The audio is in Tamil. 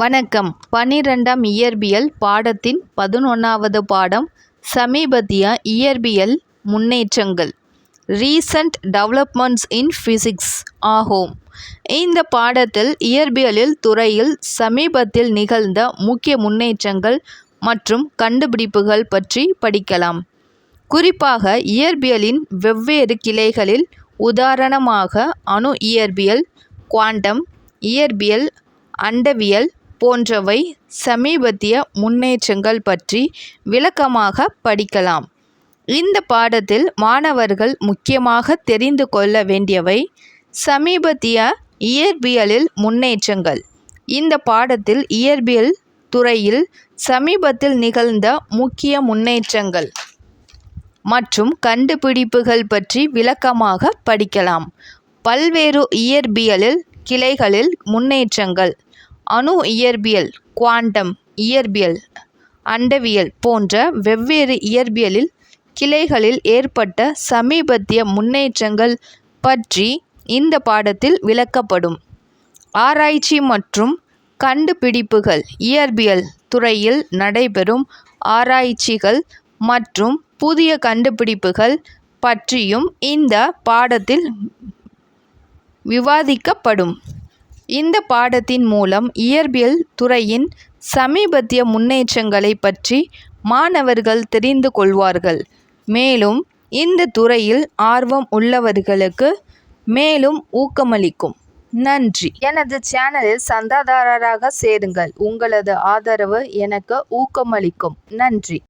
வணக்கம். பன்னிரெண்டாம் இயற்பியல் பாடத்தின் பதினொன்றாவது பாடம் சமீபத்திய இயற்பியல் முன்னேற்றங்கள். ரீசன்ட் டெவலப்மெண்ட்ஸ் இன் ஃபிசிக்ஸ் ஆகும். இந்த பாடத்தில் இயற்பியலில் துறையில் சமீபத்தில் நிகழ்ந்த முக்கிய முன்னேற்றங்கள் மற்றும் கண்டுபிடிப்புகள் பற்றி படிக்கலாம். குறிப்பாக இயற்பியலின் வெவ்வேறு கிளைகளில் உதாரணமாக அணு இயற்பியல் குவாண்டம் இயற்பியல் அண்டவியல் போன்றவை சமீபத்திய முன்னேற்றங்கள் பற்றி விளக்கமாக படிக்கலாம். இந்த பாடத்தில் மாணவர்கள் முக்கியமாக தெரிந்து கொள்ள வேண்டியவை சமீபத்திய இயற்பியலில் முன்னேற்றங்கள். இந்த பாடத்தில் இயற்பியல் துறையில் சமீபத்தில் நிகழ்ந்த முக்கிய முன்னேற்றங்கள் மற்றும் கண்டுபிடிப்புகள் பற்றி விளக்கமாக படிக்கலாம். பல்வேறு இயற்பியலில் கிளைகளில் முன்னேற்றங்கள் அணு இயற்பியல் குவாண்டம் இயற்பியல் அண்டவியல் போன்ற வெவ்வேறு இயற்பியலில் கிளைகளில் ஏற்பட்ட சமீபத்திய முன்னேற்றங்கள் பற்றி இந்த பாடத்தில் விளக்கப்படும். ஆராய்ச்சி மற்றும் கண்டுபிடிப்புகள் இயற்பியல் துறையில் நடைபெறும் ஆராய்ச்சிகள் மற்றும் புதிய கண்டுபிடிப்புகள் பற்றியும் இந்த பாடத்தில் விவாதிக்கப்படும். இந்த பாடத்தின் மூலம் இயற்பியல் துறையின் சமீபத்திய முன்னேற்றங்களை பற்றி மாணவர்கள் தெரிந்து கொள்வார்கள். மேலும் இந்த துறையில் ஆர்வம் உள்ளவர்களுக்கு மேலும் ஊக்கமளிக்கும். நன்றி. எனது சேனலில் சந்தாதாரராக சேருங்கள். உங்களது ஆதரவு எனக்கு ஊக்கமளிக்கும். நன்றி.